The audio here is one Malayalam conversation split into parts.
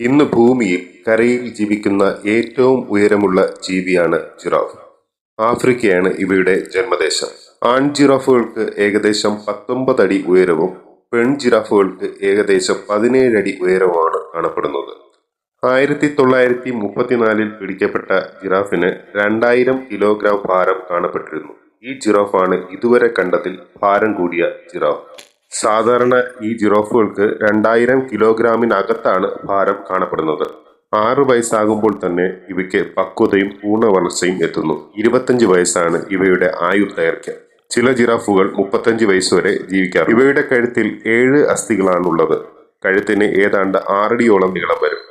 ഇന്ന് ഭൂമിയിൽ കരയിൽ ജീവിക്കുന്ന ഏറ്റവും ഉയരമുള്ള ജീവിയാണ് ജിറാഫ്. ആഫ്രിക്കയാണ് ഇവയുടെ ജന്മദേശം. ആൺ ജിറാഫുകൾക്ക് ഏകദേശം പത്തൊമ്പത് അടി ഉയരവും പെൺ ജിറാഫുകൾക്ക് ഏകദേശം പതിനേഴ് അടി ഉയരവുമാണ് കാണപ്പെടുന്നത്. ആയിരത്തി തൊള്ളായിരത്തി മുപ്പത്തിനാലിൽ പിടിക്കപ്പെട്ട ജിറാഫിന് രണ്ടായിരം കിലോഗ്രാം ഭാരം കാണപ്പെട്ടിരുന്നു. ഈ ജിറാഫാണ് ഇതുവരെ കണ്ടതിൽ ഭാരം കൂടിയ ജിറാഫ്. സാധാരണ ഈ ജിറോഫുകൾക്ക് രണ്ടായിരം കിലോഗ്രാമിനകത്താണ് ഭാരം കാണപ്പെടുന്നത്. ആറ് വയസ്സാകുമ്പോൾ തന്നെ ഇവയ്ക്ക് പക്വതയും പൂർണ വളർച്ചയും എത്തുന്നു. ഇരുപത്തഞ്ച് വയസ്സാണ് ഇവയുടെ ആയുർദൈർഘ്യം ചില ജിറാഫുകൾ മുപ്പത്തഞ്ച് വയസ്സ് വരെ ജീവിക്കാം ഇവയുടെ കഴുത്തിൽ ഏഴ് അസ്ഥികളാണുള്ളത്. കഴുത്തിന് ഏതാണ്ട് ആറടിയോളം നീളം വരും.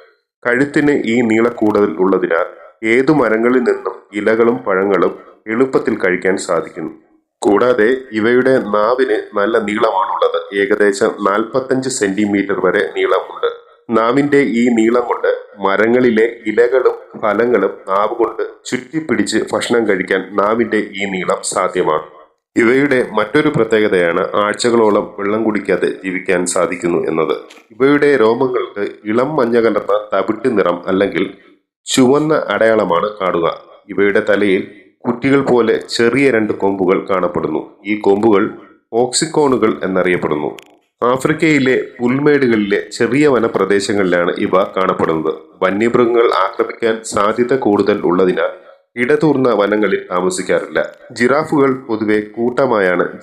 കഴുത്തിന് ഈ നീളക്കൂടുതൽ ഉള്ളതിനാൽ ഏതു മരങ്ങളിൽ നിന്നും ഇലകളും പഴങ്ങളും എളുപ്പത്തിൽ കഴിക്കാൻ സാധിക്കുന്നു. കൂടാതെ ഇവയുടെ നാവിന് നല്ല നീളമാണുള്ളത്. ഏകദേശം നാൽപ്പത്തഞ്ച് സെന്റിമീറ്റർ വരെ നീളമുണ്ട്. നാവിന്റെ ഈ നീളം കൊണ്ട് മരങ്ങളിലെ ഇലകളും ഫലങ്ങളും നാവ് കൊണ്ട് ചുറ്റിപ്പിടിച്ച് ഭക്ഷണം കഴിക്കാൻ നാവിന്റെ ഈ നീളം സാധ്യമാണ്. ഇവയുടെ മറ്റൊരു പ്രത്യേകതയാണ് ആഴ്ചകളോളം വെള്ളം കുടിക്കാതെ ജീവിക്കാൻ സാധിക്കുന്നു എന്നത്. ഇവയുടെ രോമങ്ങൾക്ക് ഇളം മഞ്ഞ കലർന്ന തവിട്ട് നിറം അല്ലെങ്കിൽ ചുവന്ന അടയാളമാണ് കാണുക. ഇവയുടെ തലയിൽ കുറ്റികൾ പോലെ ചെറിയ രണ്ട് കൊമ്പുകൾ കാണപ്പെടുന്നു. ഈ കൊമ്പുകൾ ഓക്സിക്കോണുകൾ എന്നറിയപ്പെടുന്നു. ആഫ്രിക്കയിലെ പുൽമേടുകളിലെ ചെറിയ വനപ്രദേശങ്ങളിലാണ് ഇവ കാണപ്പെടുന്നത്. വന്യമൃഗങ്ങൾ ആക്രമിക്കാൻ സാധ്യത കൂടുതൽ ഉള്ളതിനാൽ ഇടതൂർന്ന വനങ്ങളിൽ താമസിക്കാറില്ല. ജിറാഫുകൾ പൊതുവെ കൂട്ടമായാണ്